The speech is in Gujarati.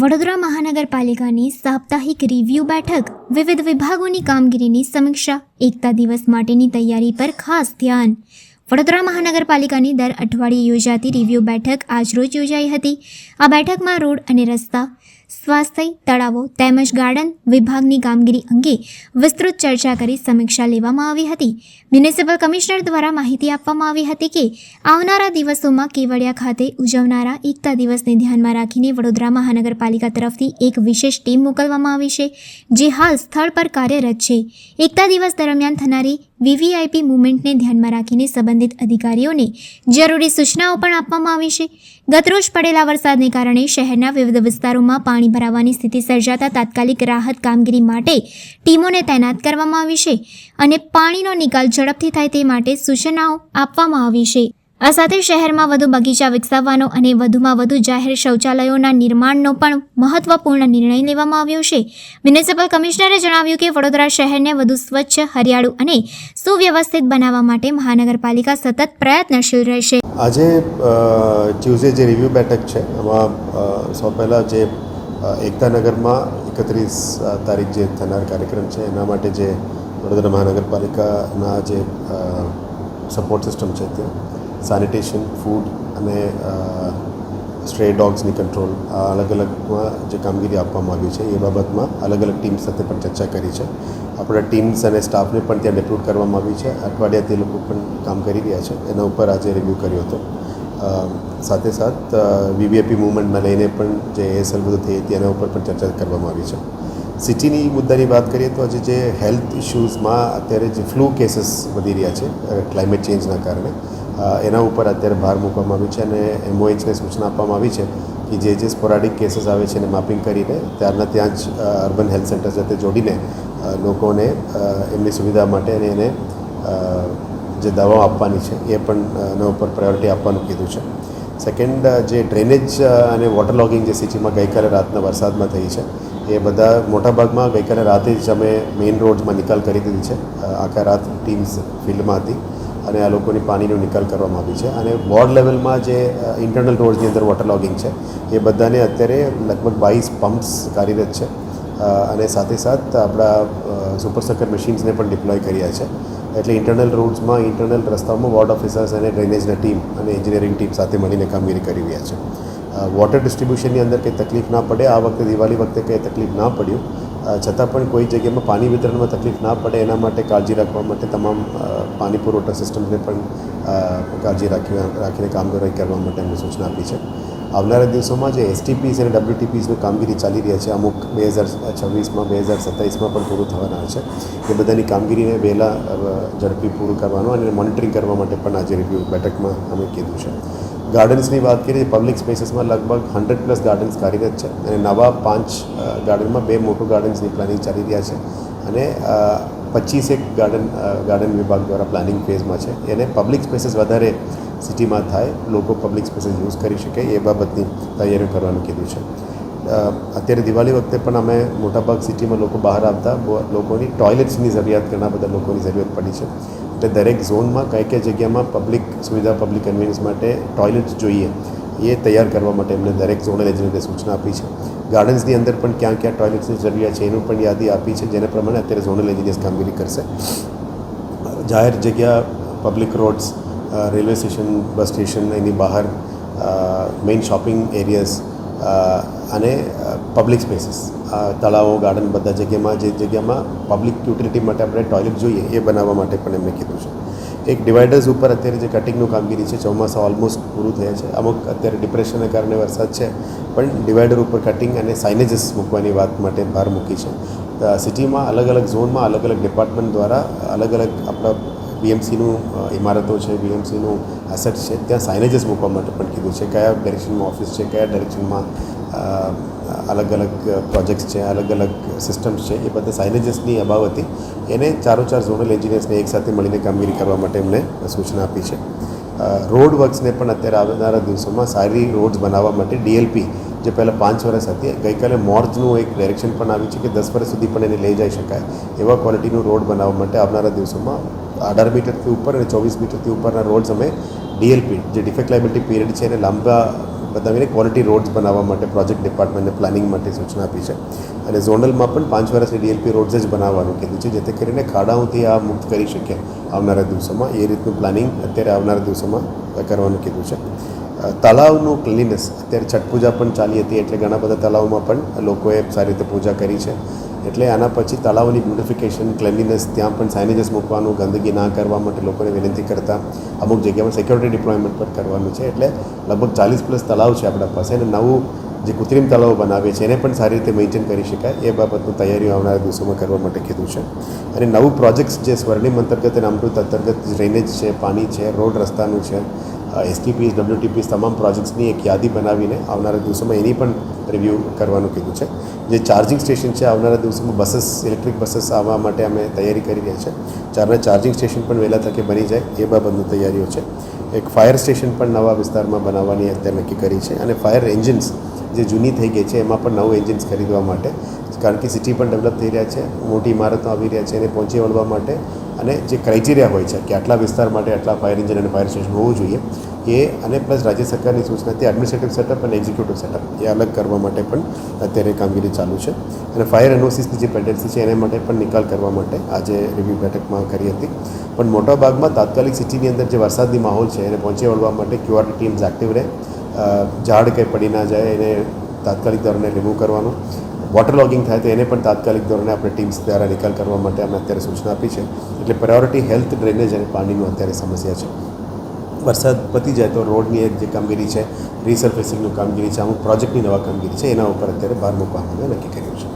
વડોદરા મહાનગરપાલિકાની સાપ્તાહિક રિવ્યૂ બેઠક વિવિધ વિભાગોની કામગીરીની સમીક્ષા, એકતા દિવસ માટેની તૈયારી પર ખાસ ધ્યાન. વડોદરા મહાનગરપાલિકાની દર અઠવાડિયે યોજાતી રિવ્યૂ બેઠક આજરોજ યોજાઈ હતી. આ બેઠકમાં રોડ અને રસ્તા સ્વાસ્થ્ય, તળાવો તેમજ ગાર્ડન વિભાગની કામગીરી અંગે વિસ્તૃત ચર્ચા કરી સમીક્ષા લેવામાં આવી હતી. મ્યુનિસિપલ કમિશનર દ્વારા માહિતી આપવામાં આવી હતી કે, આવનારા દિવસોમાં કેવડિયા ખાતે ઉજવનારા એકતા દિવસને ધ્યાનમાં રાખીને વડોદરા મહાનગરપાલિકા તરફથી એક વિશેષ ટીમ મોકલવામાં આવી છે, જે હાલ સ્થળ પર કાર્યરત છે. એકતા દિવસ દરમિયાન થનારી વીવીઆઈપી મુવમેન્ટને ધ્યાનમાં રાખીને સંબંધિત અધિકારીઓને જરૂરી સૂચનાઓ પણ આપવામાં આવી છે. ગતરોજ પડેલા વરસાદને કારણે શહેરના વિવિધ વિસ્તારોમાં પાણી ભરાવાની સ્થિતિ સર્જાતા તાત્કાલિક રાહત કામગીરી માટે ટીમોને તૈનાત કરવામાં આવી છે અને પાણીનો નિકાલ ઝડપથી થાય તે માટે સૂચનાઓ આપવામાં આવી છે. આ સાથે શહેરમાં વધુ બગીચા વિકસાવવાનો અને વધુમાં વધુ જાહેર શૌચાલયોના નિર્માણનો પણ મહત્વપૂર્ણ નિર્ણય લેવામાં આવ્યો છે. મ્યુનિસિપલ કમિશનરે જણાવ્યું કે વડોદરા શહેરને વધુ સ્વચ્છ, હરિયાળું અને સુવ્યવસ્થિત બનાવવા માટે મહાનગરપાલિકા સતત પ્રયત્નશીલ રહેશે. આજે ટ્યુઝે જે રિવ્યૂ બેઠક છે, એમાં સૌ પહેલાં જે એકતાનગરમાં એકત્રીસ તારીખ જે થનાર કાર્યક્રમ છે, એના માટે જે વડોદરા મહાનગરપાલિકાના જે સપોર્ટ સિસ્ટમ છે, તે સેનિટેશન ફૂડ અને સ્ટ્રે ડોગ્સની કંટ્રોલ આ અલગ અલગમાં જે કામગીરી આપવામાં આવી છે, એ બાબતમાં અલગ અલગ ટીમ સાથે પણ ચર્ચા કરી છે. આપણા ટીમ્સ અને સ્ટાફને પણ ત્યાં ડેપ્યુટ કરવામાં આવી છે. અઠવાડિયા તે લોકો પણ કામ કરી રહ્યા છે. એના ઉપર આજે રિવ્યૂ કર્યો હતો. સાથે સાથ વીવીએપી મુવમેન્ટમાં લઈને પણ જે એએસએલ બધું થઈ હતી, એના ઉપર પણ ચર્ચા કરવામાં આવી છે. સિટીની મુદ્દાની વાત કરીએ તો આજે જે હેલ્થ ઇશ્યુઝમાં અત્યારે જે ફ્લૂ કેસીસ વધી રહ્યા છે ક્લાઇમેટ ચેન્જના કારણે એના ઉપર અત્યારે ભાર મૂકવામાં આવ્યો છે અને એમઓએચને સૂચના આપવામાં આવી છે કે જે જે સ્પોરાડિક કેસીસ આવે છે એને માપિંગ કરીને ત્યારના ત્યાં જ અર્બન હેલ્થ સેન્ટર સાથે જોડીને લોકોને એમની સુવિધા માટે અને એને જે દવાઓ આપવાની છે એ પણ એના ઉપર પ્રાયોરિટી આપવાનું કીધું છે. સેકન્ડ જે ડ્રેનેજ અને વોટર લોગિંગ જે સિટીમાં ગઈકાલે રાતના વરસાદમાં થઈ છે, એ બધા મોટાભાગમાં ગઈકાલે રાતે જ અમે મેઇન રોડમાં નિકાલ કરી દીધી છે. આખા રાત ટીમ્સ ફિલ્ડમાં હતી. અને આ લોકોની પાણીનો નિકાલ કરવામાં આવી છે. અને વોર્ડ લેવલમાં જે ઇન્ટરનલ રોડ્સની અંદર વોટર લોગિંગ છે, એ બધાને અત્યારે લગભગ બાવીસ પમ્પ્સ કાર્યરત છે. અને સાથે સાથ આપણા સુપર સકર મશીન્સને પણ ડિપ્લોય કર્યા છે. એટલે ઇન્ટરનલ રોડ્સમાં ઇન્ટરનલ રસ્તાઓમાં વોર્ડ ઓફિસર્સ અને ડ્રેનેજના ટીમ અને એન્જિનિયરિંગ ટીમ સાથે મળીને કામગીરી કરી રહ્યા છે. વોટર ડિસ્ટ્રિબ્યુશનની અંદર કંઈ તકલીફ ના પડે. આ વખતે, દિવાળી વખતે કંઈ તકલીફ ના પડ્યું. છતાં પણ કોઈ જગ્યામાં પાણી વિતરણમાં તકલીફ ના પડે એના માટે કાળજી રાખવા માટે તમામ પાણી પુરવઠા સિસ્ટમને પણ કાળજી રાખી, રાખીને કામગીરી કરવા માટે એમને સૂચના આપી છે. આવનારા દિવસોમાં જે એસટીપીસ અને ડબ્લ્યુટીપીસનું કામગીરી ચાલી રહી છે, અમુક બે હજાર છવ્વીસમાં, બે હજાર સત્તાવીસમાં પણ પૂરું થવાના છે. એ બધાની કામગીરીને વહેલા ઝડપી પૂરું કરવાનું અને મોનિટરિંગ કરવા માટે પણ આજે રિવ્યૂ બેઠકમાં અમે કીધું છે. ગાર્ડન્સની વાત કરીએ પબ્લિક સ્પેસીસમાં લગભગ હંડ્રેડ પ્લસ ગાર્ડન્સ કાર્યરત છે. અને નવા પાંચ ગાર્ડનમાં બે મોટું ગાર્ડન્સની પ્લાનિંગ ચાલી રહ્યા છે. અને પચીસેક ગાર્ડન ગાર્ડન વિભાગ દ્વારા પ્લાનિંગ ફેઝમાં છે. એને પબ્લિક સ્પેસીસ વધારે સિટીમાં થાય, લોકો પબ્લિક સ્પેસીસ યુઝ કરી શકે એ બાબતની તૈયારીઓ કરવાનું કીધું છે. અત્યારે દિવાળી વખતે પણ અમે મોટાભાગ સિટીમાં લોકો બહાર આવતા લોકોની ટોયલેટ્સની જરૂરિયાત, ઘણા બધા લોકોની જરૂરિયાત પડી છે. એટલે દરેક ઝોનમાં કઈ કઈ જગ્યામાં પબ્લિક સુવિધા પબ્લિક કન્વીનિયન્સ માટે ટોયલેટ્સ જોઈએ, એ તૈયાર કરવા માટે એમને દરેક ઝોનલ એજન્સીને સૂચના આપી છે. ગાર્ડન્સની અંદર પણ ક્યાં ક્યાં ટોયલેટ્સની જરૂરિયાત છે, એનું પણ યાદી આપી છે, જેના પ્રમાણે અત્યારે ઝોનલ એન્જિનિયર્સ કામગીરી કરશે. જાહેર જગ્યા public roads railway station bus station એની બહાર મેઇન શોપિંગ એરિયાઝ અને પબ્લિક સ્પેસીસ તળાવો ગાર્ડન બધા જગ્યામાં, જે જગ્યામાં પબ્લિક યુટિલિટી માટે આપણે ટોયલેટ જોઈએ, એ બનાવવા માટે પણ એમને કીધું છે. એક ડિવાઈડર્સ ઉપર અત્યારે જે કટિંગનું કામગીરી છે, ચોમાસા ઓલમોસ્ટ પૂરું થયા છે. અમુક અત્યારે ડિપ્રેશનને કારણે વરસાદ છે, પણ ડિવાઈડર ઉપર કટિંગ અને સાઇનેજીસ મૂકવાની વાત માટે ભાર મૂકી છે. સિટીમાં અલગ અલગ ઝોનમાં અલગ અલગ ડિપાર્ટમેન્ટ દ્વારા અલગ અલગ આપણા બીએમસીનું ઇમારતો છે, બીએમસીનું એસેટ છે, ત્યાં સાઇનેજીસ મૂકવા માટે પણ કીધું છે. કયા ડાયરેક્શનમાં ઓફિસ છે, કયા ડાયરેક્શનમાં અલગ અલગ પ્રોજેક્ટ્સ છે, અલગ અલગ સિસ્ટમ્સ છે, એ બધા સાઇનેજીસની અભાવ હતી. એને ચારો ચાર ઝોનલ એન્જિનિયર્સને એકસાથે મળીને કામગીરી કરવા માટે એમને સૂચના આપી છે. રોડ વર્ક્સને પણ અત્યારે આવનારા દિવસોમાં સારી રોડ્સ બનાવવા માટે ડીએલપી જે પહેલાં પાંચ વર્ષ હતી, ગઈકાલે મોર્જનું એક ડાયરેક્શન પણ આવ્યું છે કે દસ વર્ષ સુધી પણ એને લઈ જઈ શકાય એવા ક્વોલિટીનું રોડ બનાવવા માટે આવનારા દિવસોમાં અઢાર મીટરથી ઉપર અને ચોવીસ મીટરથી ઉપરના રોડ્સ અમે ડીએલપી જે ડિફેક્ટ લાયબિલિટી પીરિયડ છે, એને લાંબા બતાવીને ક્વોલિટી રોડ્સ બનાવવા માટે પ્રોજેક્ટ ડિપાર્ટમેન્ટને પ્લાનિંગ માટે સૂચના આપી છે. અને ઝોનલમાં પણ પાંચ વર્ષની ડીએલપી રોડ્સ જ બનાવવાનું કીધું છે, જેથી કરીને ખાડાઓથી આ મુક્ત કરી શકીએ આવનારા દિવસોમાં. એ રીતનું પ્લાનિંગ અત્યારે આવનારા દિવસોમાં કરવાનું કીધું છે. તળાવનું ક્લીનનેસ અત્યારે છઠ પૂજા પણ ચાલી હતી એટલે ઘણા બધા તળાવમાં પણ લોકોએ સારી રીતે પૂજા કરી છે. એટલે આના પછી તળાવની બ્યુટિફિકેશન ક્લેનલીનેસ ત્યાં પણ સાઇનેજીસ મૂકવાનું, ગંદકી ના કરવા માટે લોકોને વિનંતી કરતા, અમુક જગ્યામાં સિક્યોરિટી ડિપ્લોયમેન્ટ પણ કરવાનું છે. એટલે લગભગ ચાલીસ પ્લસ તળાવ છે આપણા પાસે અને નવું જે કૃત્રિમ તળાવો બનાવીએ છીએ એને પણ સારી રીતે મેન્ટેન કરી શકાય. એ બાબતની તૈયારીઓ આવનારા દિવસોમાં કરવા માટે કીધું છે. અને નવું પ્રોજેક્ટ્સ જે સ્વર્ણિમ અંતર્ગત અને અમૃત અંતર્ગત ડ્રેનેજ છે, પાણી છે, રોડ રસ્તાનું છે એસટીપીસ ડબ્લ્યુટીપીસ તમામ પ્રોજેક્ટ્સની એક યાદી બનાવીને આવનારા દિવસોમાં એની પણ રિવ્યૂ કરવાનું કીધું છે. જે ચાર્જિંગ સ્ટેશન છે, આવનારા દિવસોમાં બસીસ ઇલેક્ટ્રિક બસીસ આવવા માટે અમે તૈયારી કરી રહ્યા છે. ચારના ચાર્જિંગ સ્ટેશન પણ વહેલા તકે બની જાય એ બાબતની તૈયારીઓ છે. એક ફાયર સ્ટેશન પણ નવા વિસ્તારમાં બનાવવાની અત્યારે નક્કી કરી છે અને ફાયર એન્જિન્સ જે જૂની થઈ ગઈ છે, એમાં પણ નવું એન્જિન્સ ખરીદવા માટે. કારણ કે સિટી પણ ડેવલપ થઈ રહ્યા છે, મોટી ઇમારતો આવી રહ્યા છે, એને પહોંચી વળવા માટે અને જે ક્રાઇટેરિયા હોય છે કે આટલા વિસ્તાર માટે આટલા ફાયર એન્જિન અને ફાયર સ્ટેશન હોવું જોઈએ, એ અને પ્લસ રાજ્ય સરકારની સૂચનાથી એડમિનિસ્ટ્રેટિવ સેટઅપ અને એક્ઝિક્યુટિવ સેટઅપ એ અલગ કરવા માટે પણ અત્યારે કામગીરી ચાલુ છે. અને ફાયર એનઓસીસની જે પેન્ડન્સી છે, એને માટે પણ નિકાલ કરવા માટે આજે રિવ્યૂ બેઠકમાં કરી હતી. પણ મોટા ભાગમાં તાત્કાલિક સિટીની અંદર જે વરસાદની માહોલ છે, એને પહોંચી વળવા માટે ક્યુઆરટી ટીમ્સ એક્ટિવ રહે. ઝાડ કંઈ પડી ના જાય, એને તાત્કાલિક ધોરણે રિમૂવ કરવાનું. વોટર લોગિંગ થાય તો એને પણ તાત્કાલિક ધોરણે આપણે ટીમ્સ દ્વારા નિકાલ કરવા માટે અમે અત્યારે સૂચના આપી છે. એટલે પ્રાયોરિટી હેલ્થ ડ્રેનેજ અને પાણીનું અત્યારે સમસ્યા છે. વરસાદ પતી જાય તો રોડની એક જે કામગીરી છે રિસર્ફેસિંગનું કામગીરી છે અમુક પ્રોજેક્ટની નવા કામગીરી છે, એના ઉપર અત્યારે ભાર મૂકવામાં અમે નક્કી કર્યું છે.